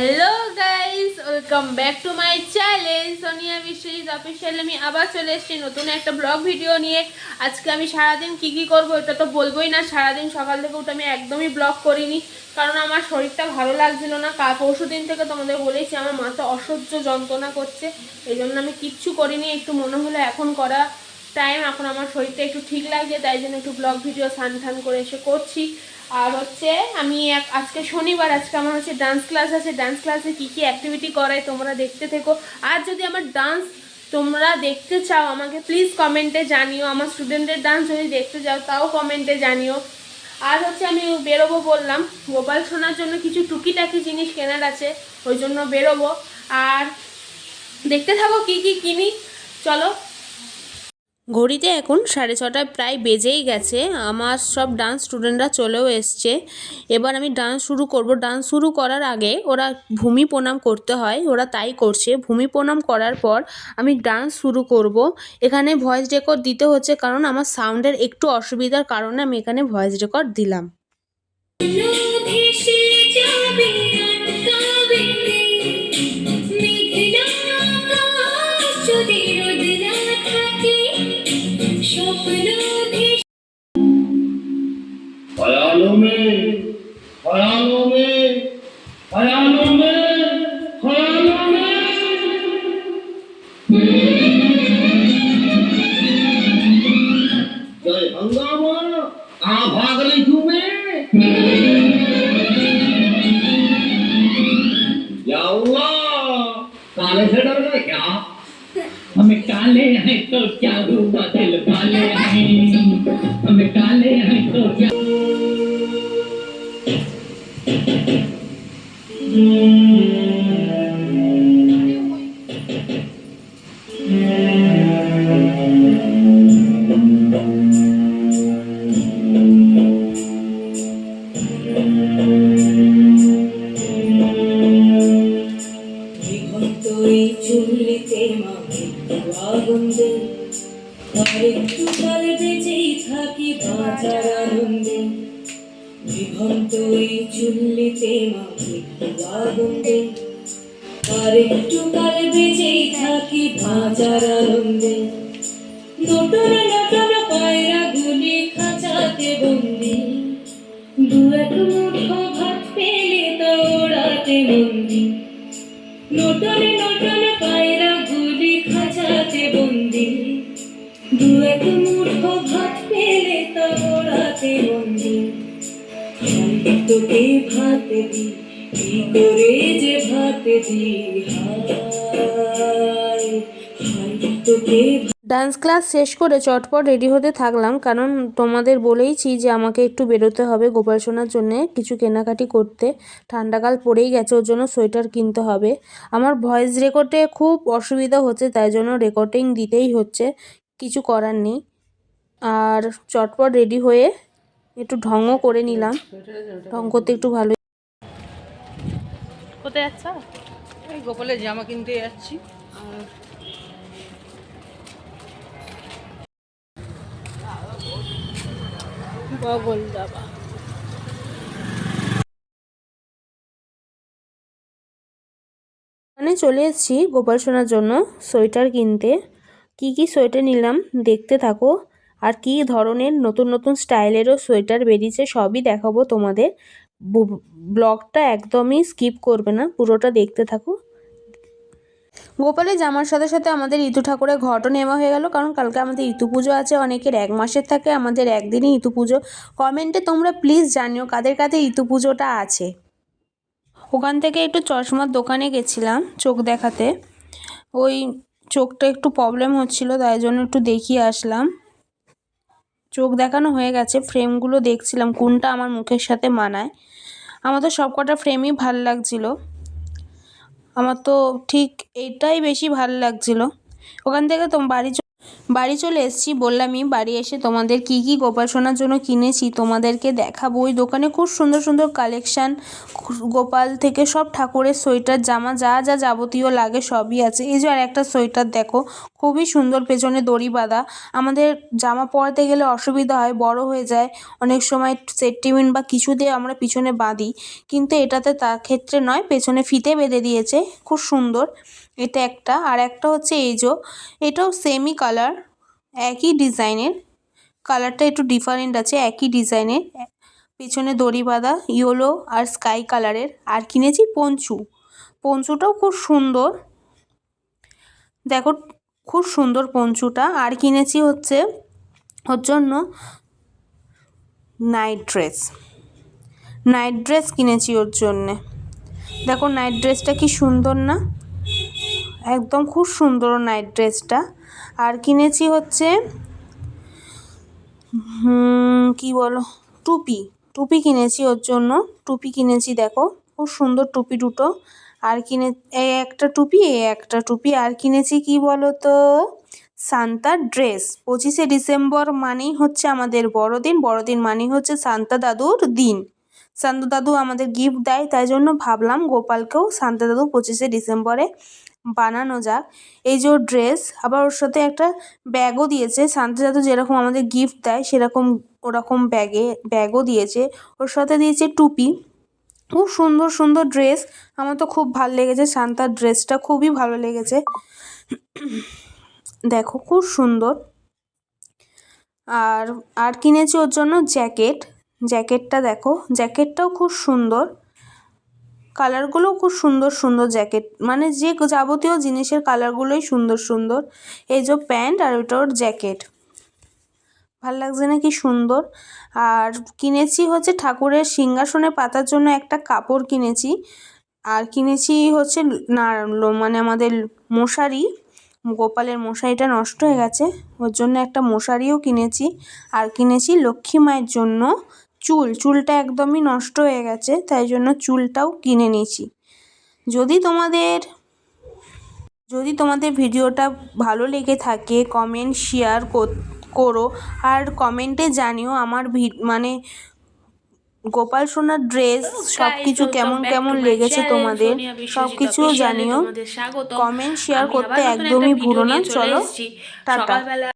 Hello guys welcome back to my channel Sonia Biswajit official আমি আবার চলে এসেছি নতুন একটা ব্লগ ভিডিও নিয়ে। আজকে আমি সারাদিন কি কি করব এটা তো বলবোই না। সারাদিন সকাল থেকে উঠে আমি একদমই ব্লগ করিনি। কারণ আমার শরীরটা ভালো লাগছিল না। কাল পরশু দিন থেকে তোমাদের বলেছি, আমার মাথা অসহ্য যন্ত্রণা করছে। এই জন্য আমি কিচ্ছু করিনি। একটু মনে হলো এখন করা টাইম এখন আমার শরীরটা একটু ঠিক লাগছে, তাই জন্য একটু ব্লগ ভিডিও সান টান করে এসে করছি। আর হচ্ছে আমি এক আজকে শনিবার, আজকে আমার হচ্ছে ডান্স ক্লাস আছে। ডান্স ক্লাসে কী কী অ্যাক্টিভিটি করায় তোমরা দেখতে থেকো। আর যদি আমার ডান্স তোমরা দেখতে চাও, আমাকে প্লিজ কমেন্টে জানিও। আমার স্টুডেন্টের ডান্স যদি দেখতে চাও তাও কমেন্টে জানিও। আর হচ্ছে আমি বেরোবো বললাম। গোপাল সোনার জন্য কিছু টুকিটাকি জিনিস কেনার আছে, ওই জন্য বেরোবো। আর দেখতে থাকো কি কি কিনি। চলো ঘড়িতে এখন সাড়ে ছটায় প্রায় বেজেই গেছে। আমার সব ডান্স স্টুডেন্টরা চলেও এসছে। এবার আমি ডান্স শুরু করব। ডান্স শুরু করার আগে ওরা ভূমি প্রণাম করতে হয়। ওরা তাই করছে। ভূমি প্রণাম করার পর আমি ডান্স শুরু করব। এখানে ভয়েস রেকর্ড দিতে হচ্ছে কারণ আমার সাউন্ডের একটু অসুবিধার কারণে আমি এখানে ভয়েস রেকর্ড দিলাম। ख्यालों में ख्यालों में ख्यालों में ख्यालों में जय हंगामा कहाँ काले हैं तो क्या हुआ? दिल वाले हैं। हम काले हैं तो क्या এই চুল্লিতে মাকে আগুন দে আর একটু কাল বেঁচেই থাকি বাঁচার আনন্দে। দিগন্ত এই চুল্লিতে মাকে আগুন দে আর একটু কাল বেঁচেই থাকি বাঁচার আনন্দে। নটন নটন পায়রা গুলি খাঁচাতে বন্দি। দু এক মুঠো ভাত পেলে তা ওড়াতে বন্দি। নটনে নটন পায়রা গুলি খাঁচাতে বন্দি। দু এক মুঠো ভাত পেলে তা ওড়াতে বন্দি তোকে ভাত দি কি করে যে ভাত দি হায় তোকে ডান্স ক্লাস শেষ করে চটপট রেডি হতে থাকলাম কারণ তোমাদের বলেইছি যে আমাকে একটু বেরোতে হবে গোপাল সোনার জন্যে কিছু কেনাকাটি করতে। ঠান্ডাকাল পড়েই গেছে ওর জন্য সোয়েটার কিনতে হবে। আমার ভয়েস রেকর্ডে খুব অসুবিধা হচ্ছে তাই জন্য রেকর্ডিং দিতেই হচ্ছে কিছু করার নেই। আর চটপট রেডি হয়ে একটু ঢঙও করে নিলাম। ঢং করতে একটু ভালো কোথায় যাচ্ছ? গোপালের জামা কিনতে যাচ্ছি। বগল দাবা। মানে চলে এসেছি গোপাল সোনার জন্য সোয়েটার কিনতে। কি কি সোয়েটার নিলাম দেখতে থাকো। আর কি ধরনের নতুন নতুন স্টাইলেরও সোয়েটার বেরিয়েছে সবই দেখাবো তোমাদের। ব্লগটা একদমই স্কিপ করবে না, পুরোটা দেখতে থাকো। গোপালের জামার সাথে সাথে আমাদের ঋতু ঠাকুরের ঘটও নেওয়া হয়ে গেল, কারণ কালকে আমাদের ঋতু পুজো আছে, অনেকের এক মাসের থাকে, আমাদের একদিনই ঋতু পুজো। কমেন্টে তোমরা প্লিজ জানিও কাদের কাদের ঋতু পুজোটা আছে। ওখান থেকে একটু চশমার দোকানে গেছিলাম চোখ দেখাতে। ওই চোখটা একটু প্রবলেম হচ্ছিল, তাই জন্য একটু দেখিয়ে আসলাম। চোখ দেখানো হয়ে গেছে ফ্রেমগুলো দেখছিলাম, কোনটা আমার মুখের সাথে মানায়। আমার তো সব কটা ফ্রেমই ভালো লাগছিল। আমার তো ঠিক এইটাই বেশি ভালো লাগছিল। ওখান থেকে তো বাড়ি বাড়ি চলে এসেছি, বললামই, বাড়ি এসে তোমাদের কি কি গোপাল সোনার জন্য কিনেছি তোমাদেরকে দেখাবো। ওই দোকানে খুব সুন্দর সুন্দর কালেকশান গোপাল থেকে সব ঠাকুরের সোয়েটার, জামা, যা যা যাবতীয় লাগে সবই আছে। এই যে আর একটা সোয়েটার দেখো, খুবই সুন্দর পেছনে দড়ি বাঁধা। আমাদের জামা পরাতে গেলে অসুবিধা হয়, বড় হয়ে যায়। অনেক সময় সেন্টিমেন্ট বা কিছু দিয়ে আমরা পিছনে বাঁধি। কিন্তু এটাতে তা ক্ষেত্রে নয়, পেছনে ফিতে বেঁধে দিয়েছে, খুব সুন্দর। এটা একটা। আর একটা হচ্ছে এই এটাও সেমই কালার একই ডিজাইনের। কালারটা একটু ডিফারেন্ট আছে, একই ডিজাইনের। পেছনে দড়ি বাঁধা ইয়েলো আর স্কাই কালারের আর কিনেছি পঞ্চু। পঞ্চুটাও খুব সুন্দর। দেখো, খুব সুন্দর পঞ্চুটা। আর কিনেছি হচ্ছে, ওর জন্য নাইট ড্রেস নাইট ড্রেস কিনেছি ওর জন্যে। দেখো নাইট ড্রেসটা কি সুন্দর না? একদম খুব সুন্দর নাইট ড্রেসটা আর কিনেছি হচ্ছে কি বলো? টুপি। টুপি কিনেছি ওর জন্য। টুপি কিনেছি দেখো, খুব সুন্দর টুপি দুটো। আর কিনে এই একটা টুপি এই একটা টুপি। আর কিনেছি কি বলো তো সান্তার ড্রেস পঁচিশে ডিসেম্বর মানেই হচ্ছে আমাদের বড়দিন। বড়দিন মানেই হচ্ছে সান্তা দাদুর দিন। সান্তা দাদু আমাদের গিফট দেয়, তাই জন্য ভাবলাম গোপালকেও সান্তা দাদু পঁচিশে ডিসেম্বরে বানানো যাক। এই যে ড্রেস আবার ওর সাথে একটা ব্যাগও দিয়েছে। সান্তা দাদু যেরকম আমাদের গিফট দেয়, সেরকম ওরকম ব্যাগে, ব্যাগও দিয়েছে। ওর সাথে দিয়েছে টুপি। খুব সুন্দর সুন্দর ড্রেস আমার তো খুব ভালো লেগেছে শান্তার ড্রেসটা খুবই ভালো লেগেছে। দেখো, খুব সুন্দর। আর আর কিনেছি ওর জন্য জ্যাকেট। জ্যাকেটটা দেখো, জ্যাকেটটাও খুব সুন্দর। কালারগুলোও খুব সুন্দর সুন্দর জ্যাকেট। মানে যে যাবতীয় জিনিসের কালারগুলোই সুন্দর সুন্দর। এই যে প্যান্ট আর ওটা ওর জ্যাকেট। ভালো লাগছে না কি সুন্দর? আর কিনেছি হচ্ছে ঠাকুরের সিংহাসনে পাতার জন্য একটা কাপড় কিনেছি। আর কিনেছি হচ্ছে না মানে আমাদের মশারি। গোপালের মশারিটা নষ্ট হয়ে গেছে। ওর জন্য একটা মশারিও কিনেছি। আর কিনেছি লক্ষ্মী মায়ের জন্য চুল চুলটা একদমই নষ্ট হয়ে গেছে তাই জন্য চুলটাও কিনে নিয়েছি। যদি তোমাদের যদি তোমাদের ভিডিওটা ভালো লেগে থাকে কমেন্ট শেয়ার করো আর কমেন্টে জানিও আমার ভি- মানে গোপাল সোনার ড্রেস সব কিছু কেমন কেমন লেগেছে তোমাদের সব কিছুও জানিও। কমেন্ট শেয়ার করতে একদমই ভুলো না চলো টাটা।